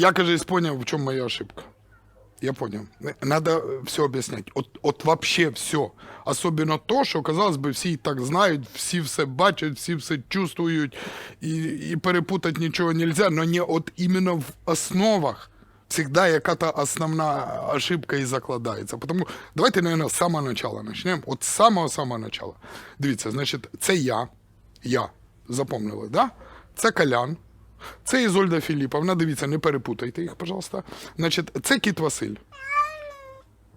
Я, кажись, понял, в чем моя ошибка. Я понял. Надо все объяснять. От, от вообще все. Особенно то, що, казалось би, всі і так знають, всі все бачать, всі все чувствують, і, і перепутати нічого нельзя, но не от іменно в основах всегда яка-то основна ошибка і закладається. Тому давайте, наверное, з самого начала почнемо. От самого-самого начала. Дивіться, значить, це я, я, запомнили, да? Це Колян, це Ізольда Філіповна, дивіться, не перепутайте їх, пожалуйста. Значить, це Кіт Василь.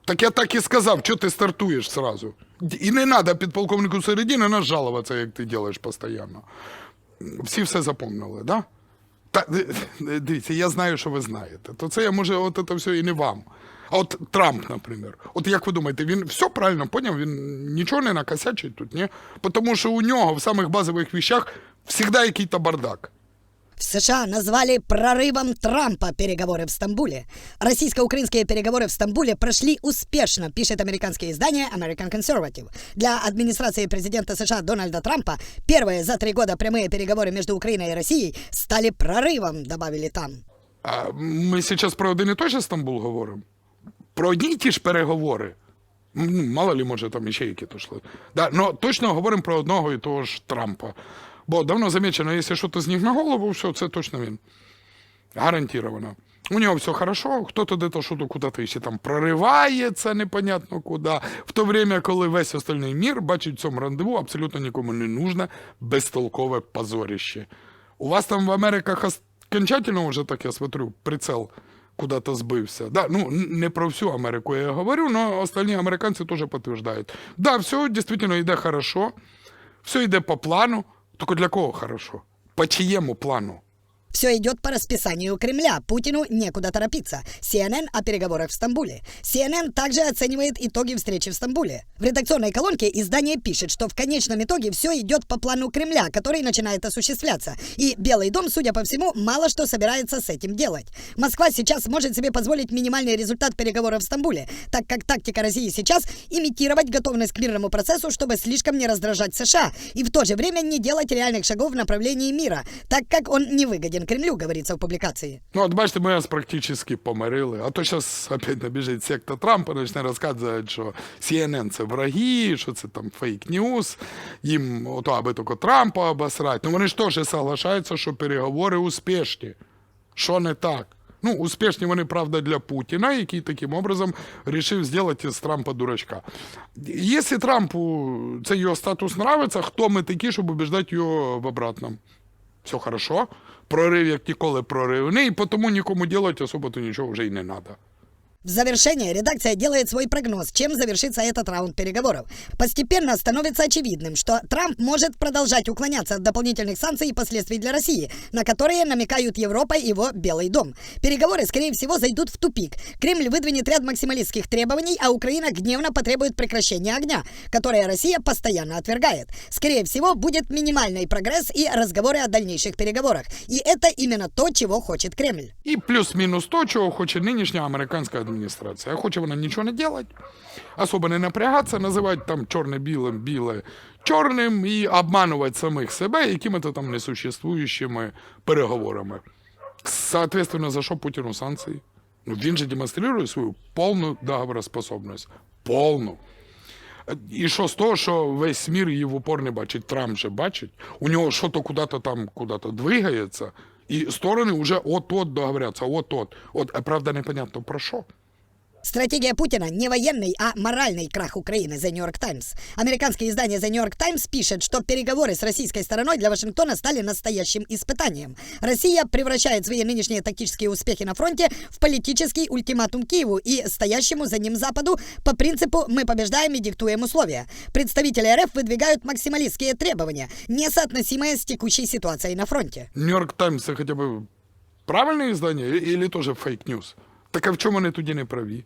Так я так і сказав, що ти стартуєш сразу. І не треба підполковнику Середіни нас жалуватися, як ти робиш постійно. Всі все запомнили, да? Та, ди- ди- дивіться, я знаю, що ви знаєте. То це я може, от це все і не вам. А от Трамп, наприклад. От як ви думаєте, він все правильно поняв, він нічого не накосячить тут, ні? Тому що у нього в самих базових вещах завжди якийсь бардак. В США назвали прорывом Трампа переговоры в Стамбуле. Российско-украинские переговоры в Стамбуле прошли успешно, пишет американское издание American Conservative. Для администрации президента США Дональда Трампа первые за три года прямые переговоры между Украиной и Россией стали прорывом, добавили там. А ми зараз про один і той же Стамбул говоримо? Про одні й ті ж переговори. Ну, мало ли, може, там іще які то йшли. Да, но точно говоримо про одного і того ж Трампа. Бо давно замечено, якщо щось з них на голову, все, це точно він. Гарантировано. У нього все хорошо, хто-то де-то що-то куди-то ще там проривається, непонятно куди. В то время, коли весь остальний мір бачить в цьому рандеву абсолютно нікому не нужне безтолкове позорище. У вас там в Америках окончательно вже так, я смотрю, прицел куда-то збився. Да, ну, не про всю Америку я говорю, но остальні американці теж підтверджують. Да, все дійсно йде хорошо, все йде по плану, тільки для кого хорошо? По чьему плану? Все идет по расписанию Кремля. Путину некуда торопиться. CNN о переговорах в Стамбуле. CNN также оценивает итоги встречи в Стамбуле. В редакционной колонке издание пишет, что в конечном итоге все идет по плану Кремля, который начинает осуществляться. И Белый дом, судя по всему, мало что собирается с этим делать. Москва сейчас может себе позволить минимальный результат переговоров в Стамбуле, так как тактика России сейчас имитировать готовность к мирному процессу, чтобы слишком не раздражать США, и в то же время не делать реальных шагов в направлении мира, так как он не выгоден Кремлю, говорится в публикации. Ну, от бачите, ми нас практично помирили. А то зараз опять набіжить секта Трампа, почне розказувати, що CNN це враги, що це там фейк-ньюс, їм ото аби тільки Трампа обосрать. Ну вони ж теж соглашаються, що переговори успішні. Що не так? Ну, успішні вони, правда, для Путіна, який таким образом вирішив зробити з Трампа дурачка. Якщо Трампу цей його статус нравиться, хто ми такі, щоб убіждати його в обратному? Все хорошо. Прорив, як ніколи, проривний, і тому нікому ділати особо то нічого вже й не треба. В завершение редакция делает свой прогноз, чем завершится этот раунд переговоров. Постепенно становится очевидным, что Трамп может продолжать уклоняться от дополнительных санкций и последствий для России, на которые намекают Европа и его Белый дом. Переговоры, скорее всего, зайдут в тупик. Кремль выдвинет ряд максималистских требований, а Украина гневно потребует прекращения огня, которое Россия постоянно отвергает. Скорее всего, будет минимальный прогресс и разговоры о дальнейших переговорах. И это именно то, чего хочет Кремль. І плюс-мінус то, чого хоче нинішня американська Адміністрація. А хоче вона нічого не делать, особо не напрягатися, називати там чорне білим, біле чорним і обманувати самих себе якими-то там несуществуючими переговорами. Соответственно, за що Путіну санкції? Ну, він же демонструє свою повну договороспособність. Повну. І що з того, що весь мір її в упор не бачить, Трамп же бачить, у нього що то куди-то там куди-то двигається, і сторони вже от-от договоряться, от-от. От, правда, непонятно про що. Стратегия Путина не военный, а моральный крах Украины, The New York Times. Американское издание The New York Times пишет, что переговоры с российской стороной для Вашингтона стали настоящим испытанием. Россия превращает свои нынешние тактические успехи на фронте в политический ультиматум Киеву и стоящему за ним Западу по принципу «мы побеждаем и диктуем условия». Представители РФ выдвигают максималистские требования, несоотносимые с текущей ситуацией на фронте. Нью-Йорк Таймс це хоча б правильне іздання, і теж фейк-ньюс? Так а в чому вони тоді не праві?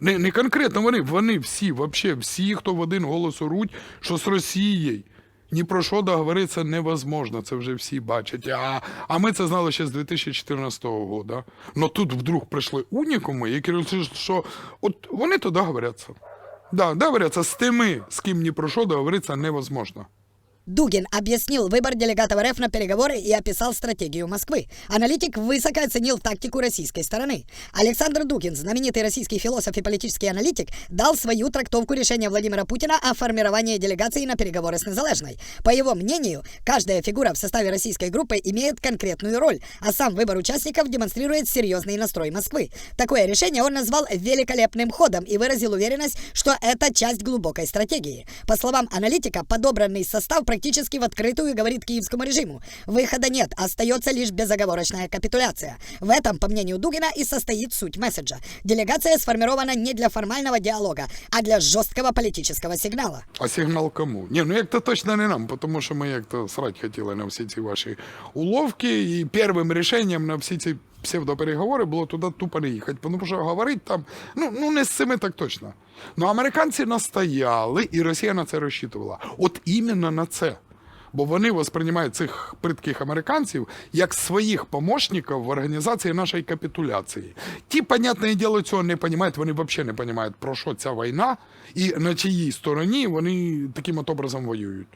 Не, не конкретно вони, вони всі, вообще всі, хто в один голос оруть, що з Росією ні про що договоритися невозможно, це вже всі бачать. А, а ми це знали ще з 2014 року. Но тут вдруг прийшли унікуми, які розуміють, що от вони то договоряться. Да, договоряться з тими, з ким ні про що договоритися невозможно. Дугин объяснил выбор делегатов РФ на переговоры и описал стратегию Москвы. Аналитик высоко оценил тактику российской стороны. Александр Дугин, знаменитый российский философ и политический аналитик, дал свою трактовку решения Владимира Путина о формировании делегации на переговоры с Незалежной. По его мнению, каждая фигура в составе российской группы имеет конкретную роль, а сам выбор участников демонстрирует серьезный настрой Москвы. Такое решение он назвал великолепным ходом и выразил уверенность, что это часть глубокой стратегии. По словам аналитика, подобранный состав практически в открытую говорит киевскому режиму. Выхода нет, остается лишь безоговорочная капитуляция. В этом, по мнению Дугина, и состоит суть месседжа. Делегация сформирована не для формального диалога, а для жесткого политического сигнала. А сигнал кому? Ні, ну як то точно не нам, тому що ми як то срать хотіли на всі ці ваші уловки, і першим рішенням на всі ці псевдопереговори було туди тупо не їхати, тому що говорить там, ну, ну не з цими так точно. Ну американці настояли, і Росія на це розчитувала. От іменно на це. Бо вони восприймають цих придких американців як своїх помощників в організації нашої капітуляції. Ті, понятне діло, цього не розуміють, вони взагалі не розуміють, про що ця війна і на чиїй стороні вони таким от образом воюють.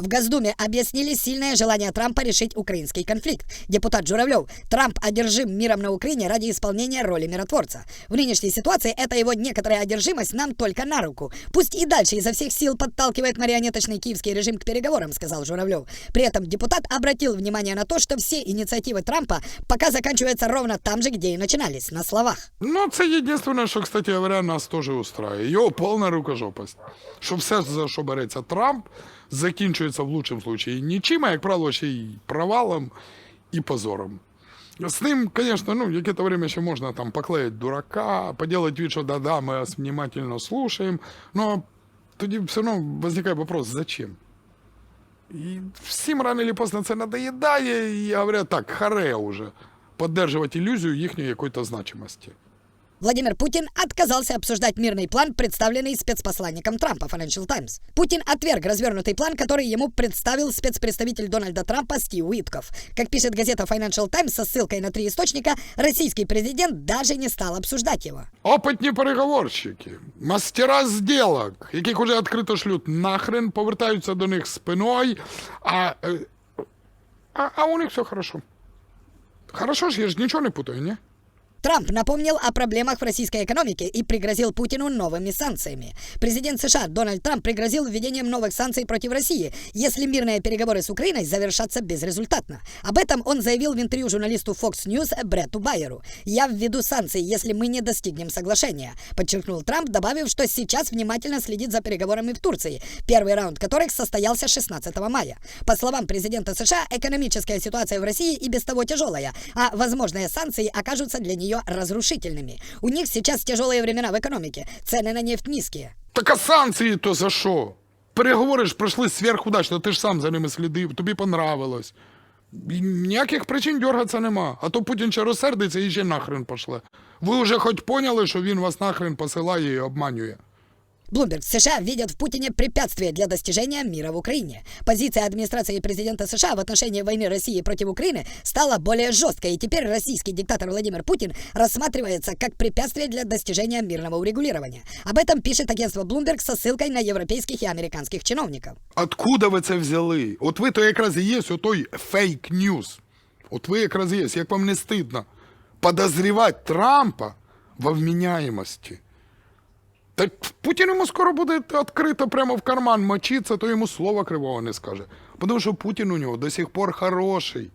В Госдуме объяснили сильное желание Трампа решить украинский конфликт. Депутат Журавлев, Трамп одержим миром на Украине ради исполнения роли миротворца. В нынешней ситуации эта его некоторая одержимость нам только на руку. Пусть и дальше изо всех сил подталкивает марионеточный киевский режим к переговорам, сказал Журавлев. При этом депутат обратил внимание на то, что все инициативы Трампа пока заканчиваются ровно там же, где и начинались, на словах. Ну, це єдине, що, кстати говоря, нас теж устраює. Його повна рукожопость. Що все, за що береться Трамп, закінчується в лучшому випадку нічим, а як правило, ще й провалом і позором. З ним, звісно, ну, яке-то время ще можна там поклеїти дурака, поделать вид, що да-да, ми вас внимательно слушаем, но тоді все одно возникає вопрос, зачем? І всім рано чи поздно це надоїдає, і говорять, так, харе уже, поддерживать иллюзию їхньої якоїсь значимості. Владимир Путин отказался обсуждать мирный план, представленный спецпосланником Трампа Financial Times. Путин отверг развернутый план, который ему представил спецпредставитель Дональда Трампа Стив Уитков. Как пишет газета Financial Times со ссылкой на три источника, российский президент даже не стал обсуждать его. Опитні переговорщики, мастера сделок, яких уже відкрито шлють нахрен, повертаються до них спиною, а, е, а, а у них все хорошо. Хорошо ж, я ж нічого не путаю, ні? Трамп напомнил о проблемах в российской экономике и пригрозил Путину новыми санкциями. Президент США Дональд Трамп пригрозил введением новых санкций против России, если мирные переговоры с Украиной завершатся безрезультатно. Об этом он заявил в интервью журналисту Fox News Бретту Байеру. «Я введу санкции, если мы не достигнем соглашения», подчеркнул Трамп, добавив, что сейчас внимательно следит за переговорами в Турции, первый раунд которых состоялся 16 мая. По словам президента США, экономическая ситуация в России и без того тяжелая, а возможные санкции окажутся для нее разрушительными. У них сейчас тяжелые времена в экономике, цены на нефть низкие. Так а санкції то за що? Переговори ж пройшли сверхудачно, ти ж сам за ними слідив, тобі понравилось. І Ніяких причин дергатися нема. А то Путін ще розсердиться і ще нахрен пошле. Ви вже хоч поняли, що він вас нахрен посилає і обманює. Блумберг, США видят в Путине препятствие для достижения мира в Украине. Позиция администрации президента США в отношении войны России против Украины стала более жесткой, и теперь российский диктатор Владимир Путин рассматривается как препятствие для достижения мирного урегулирования. Об этом пишет агентство Bloomberg со ссылкой на европейских и американских чиновников. Откуда ви це взяли? От ви то якраз і є отой фейк ньюс. От ви якраз і є, як вам не стидно подозрівати Трампа во вміняємості. Так Путін йому скоро буде відкрито прямо в карман мочиться, то йому слова кривого не скаже. Тому що Путін у нього до сих пор хороший.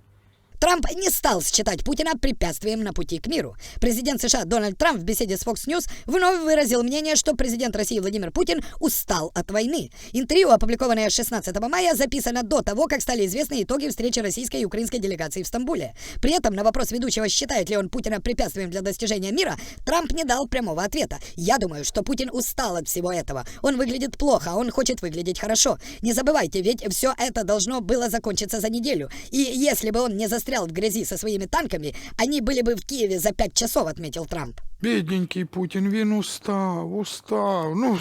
Трамп не стал считать Путина препятствием на пути к миру. Президент США Дональд Трамп в беседе с Fox News вновь выразил мнение, что президент России Владимир Путин устал от войны. Интервью, опубликованное 16 мая, записано до того, как стали известны итоги встречи российской и украинской делегации в Стамбуле. При этом на вопрос ведущего, считает ли он Путина препятствием для достижения мира, Трамп не дал прямого ответа. Я думаю, что Путин устал от всего этого. Он выглядит плохо, он хочет выглядеть хорошо. Не забывайте, ведь все это должно было закончиться за неделю. И если бы он не застрял в грязи со своими танками, они были бы в Киеве за пять часов, отметил Трамп. Бідненький Путін, він устав, устав. Ну,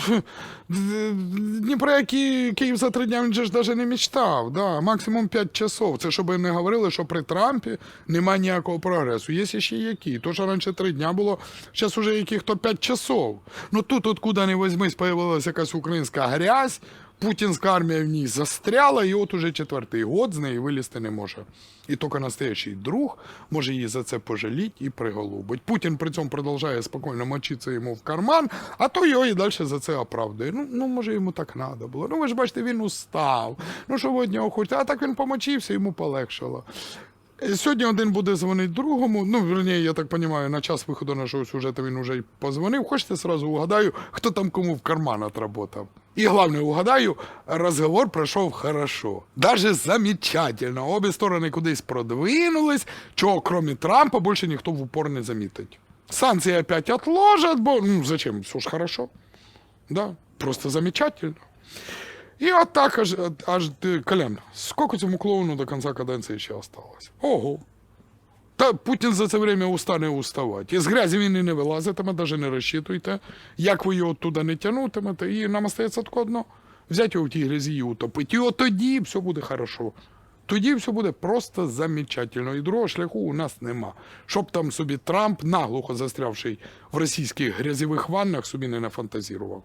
ні про які Київ за три дня він же ж навіть не мечтав. Да, максимум 5 часов. Це щоб не говорили, що при Трампі немає ніякого прогресу. Є ще які. То, що раніше три дня було, зараз уже яких-то 5 часов. Ну тут, откуда не возьмись, появилася якась українська грязь, Путінська армія в ній застряла, і от уже четвертий год з неї вилізти не може. І тільки настоящий друг може її за це пожаліти і приголубить. Путін при цьому продовжує спокійно мочитися йому в карман, а то його і далі за це оправдує. Ну, ну може йому так треба було. Ну ви ж бачите, він устав. Ну що ви від нього хочете? А так він помочився, йому полегшало. Е, Сьогодні один буде дзвонити другому. Ну, верні, я так розумію, на час виходу нашого сюжету він вже й позвонив. Хочете, сразу угадаю, хто там кому в карман отработав. І головне, угадаю, розговор пройшов хорошо. Даже замечательно. Обі сторони кудись продвинулись, чого, кроме Трампа, більше ніхто в упор не замітить. Санкції опять отложат, бо ну зачем? Все ж хорошо. Да, просто замечательно. І от так аж, аж ти, Колян, цьому клоуну до кінця каденції ще осталось? Ого. Та Путін за це время устане уставати. Із грязі він і не вилазитиме, навіть не розчитуйте, як ви його туди не тягнутимете, і нам остається тільки одно. Взяти його в тій грязі і утопити. І от тоді все буде хорошо. Тоді все буде просто замечательно. І другого шляху у нас нема. Щоб там собі Трамп, наглухо застрявший в російських грязьових ваннах, собі не нафантазірував.